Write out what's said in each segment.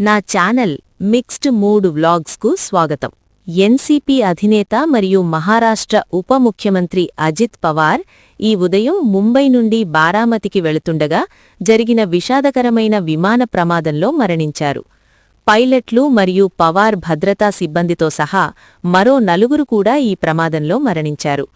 నా channel mixed mood వ్లాగ్స్కు స్వాగతం. NCP అధినేత మరియు మహారాష్ట్ర ఉప ముఖ్యమంత్రి అజిత్ పవార్ ఈ ఉదయం ముంబై నుండి బారామతికి వెళుతుండగా జరిగిన విషాదకరమైన విమాన ప్రమాదంలో మరణించారు. పైలట్లు మరియు పవార్ భద్రతా సిబ్బందితో సహా మరో నలుగురు కూడా ఈ ప్రమాదంలో మరణించారు.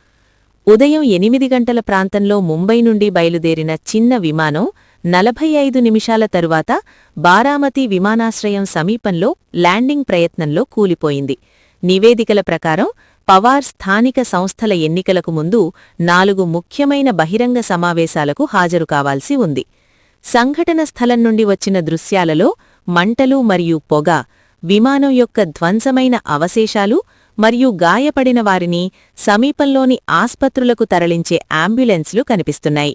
ఉదయం ఎనిమిది గంటల ప్రాంతంలో ముంబై నుండి బయలుదేరిన చిన్న విమానం నలభై ఐదు నిమిషాల తరువాత బారామతి విమానాశ్రయం సమీపంలో ల్యాండింగ్ ప్రయత్నంలో కూలిపోయింది. నివేదికల ప్రకారం పవార్ స్థానిక సంస్థల ఎన్నికలకు ముందు నాలుగు ముఖ్యమైన బహిరంగ సమావేశాలకు హాజరు కావాల్సి ఉంది. సంఘటన స్థలం నుండి వచ్చిన దృశ్యాలలో మంటలు మరియు పొగ విమానం యొక్క ధ్వంసమైన అవశేషాలు మరియు గాయపడిన వారిని సమీపంలోని ఆస్పత్రులకు తరలించే అంబులెన్స్లు కనిపిస్తున్నాయి.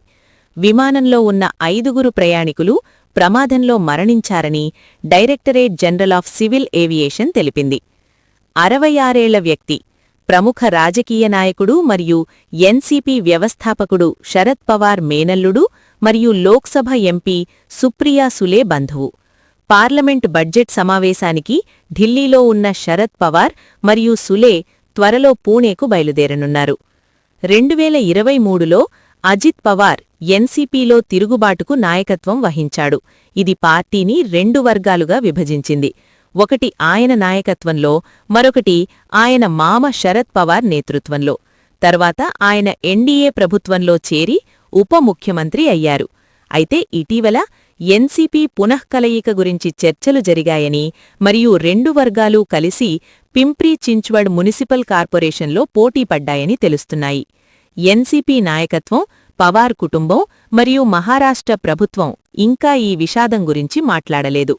విమానంలో ఉన్న ఐదుగురు ప్రయాణికులు ప్రమాదంలో మరణించారని directorate general of civil aviation తెలిపింది. అరవై ఆరేళ్ళ వ్యక్తి ప్రముఖ రాజకీయ నాయకుడు మరియు ఎన్సీపీ వ్యవస్థాపకుడు శరద్ పవార్ మేనల్లుడు మరియు లోక్సభ ఎంపీ సుప్రియా సులే బంధువు. పార్లమెంట్ బడ్జెట్ సమావేశానికి ఢిల్లీలో ఉన్న శరద్ పవార్ మరియు సులే త్వరలో పూణేకు బయలుదేరనున్నారు. రెండువేల ఇరవై మూడులో అజిత్ పవార్ ఎన్సీపీలో తిరుగుబాటుకు నాయకత్వం వహించాడు. ఇది పార్టీని రెండు వర్గాలుగా విభజించింది. ఒకటి ఆయన నాయకత్వంలో మరొకటి ఆయన మామ శరద్ పవార్ నేతృత్వంలో. తర్వాత ఆయన ఎన్డీఏ ప్రభుత్వంలో చేరి ఉప ముఖ్యమంత్రి అయ్యారు. అయితే ఇటీవల ఎన్సీపీ పునఃకలయిక గురించి చర్చలు జరిగాయని మరియు రెండు వర్గాలు కలిసి పింప్రీ చించ్వడ్ మునిసిపల్ కార్పొరేషన్లో పోటీపడ్డాయని తెలుస్తున్నాయి. ఎన్సీపీ నాయకత్వం పవార్ కుటుంబం మరియు మహారాష్ట్ర ప్రభుత్వం ఇంకా ఈ విషాదం గురించి మాట్లాడలేదు.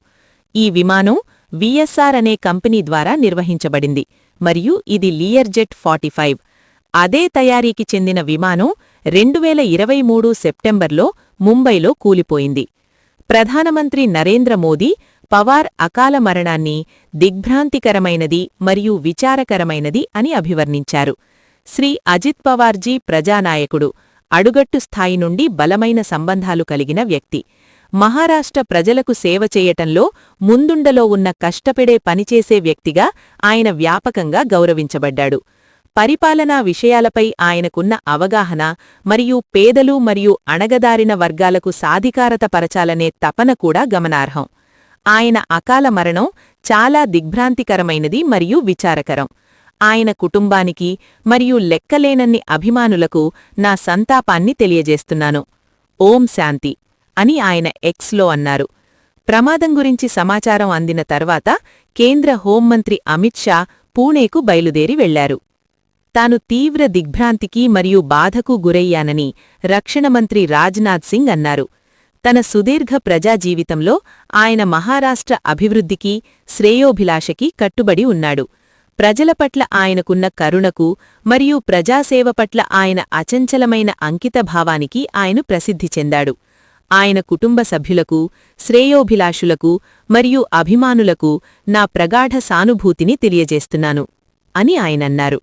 ఈ విమానం విఎస్ఆర్ అనే కంపెనీ ద్వారా నిర్వహించబడింది మరియు ఇది లియర్జెట్ ఫార్టీ ఫైవ్. అదే తయారీకి చెందిన విమానం రెండువేల ఇరవై మూడు సెప్టెంబర్లో ముంబైలో కూలిపోయింది. ప్రధానమంత్రి నరేంద్ర మోదీ పవార్ అకాల మరణాన్ని దిగ్భ్రాంతికరమైనది మరియు విచారకరమైనది అని అభివర్ణించారు. శ్రీ అజిత్ పవార్జీ ప్రజానాయకుడు అడుగట్టు స్థాయి నుండి బలమైన సంబంధాలు కలిగిన వ్యక్తి. మహారాష్ట్ర ప్రజలకు సేవ చేయటంలో ముందుండలో ఉన్న కష్టపడే పనిచేసే వ్యక్తిగా ఆయన వ్యాపకంగా గౌరవించబడ్డాడు. పరిపాలనా విషయాలపై ఆయనకున్న అవగాహన మరియు పేదలు మరియు అణగదారిన వర్గాలకు సాధికారత పరచాలనే తపన కూడా గమనార్హం. ఆయన అకాల మరణం చాలా దిగ్భ్రాంతికరమైనది మరియు విచారకరం. ఆయన కుటుంబానికి మరియు లెక్కలేనన్ని అభిమానులకు నా సంతాపాన్ని తెలియజేస్తున్నాను. ఓం శాంతి అని ఆయన ఎక్స్లో అన్నారు. ప్రమాదం గురించి సమాచారం అందిన తర్వాత కేంద్ర హోంమంత్రి అమిత్ షా పూణేకు బయలుదేరి వెళ్ళారు. తాను తీవ్ర దిగ్భ్రాంతికి మరియు బాధకు గురయ్యానని రక్షణ మంత్రి రాజ్నాథ్ సింగ్ అన్నారు. తన సుదీర్ఘ ప్రజాజీవితంలో ఆయన మహారాష్ట్ర అభివృద్ధికి శ్రేయోభిలాషకి కట్టుబడి ఉన్నాడు. ప్రజల పట్ల ఆయనకున్న కరుణకు మరియు ప్రజాసేవ పట్ల ఆయన అచంచలమైన అంకితభావానికి ఆయన ప్రసిద్ధి చెందాడు. ఆయన కుటుంబ సభ్యులకు శ్రేయోభిలాషులకు మరియు అభిమానులకు నా ప్రగాఢ సానుభూతిని తెలియజేస్తున్నాను అని ఆయనన్నారు.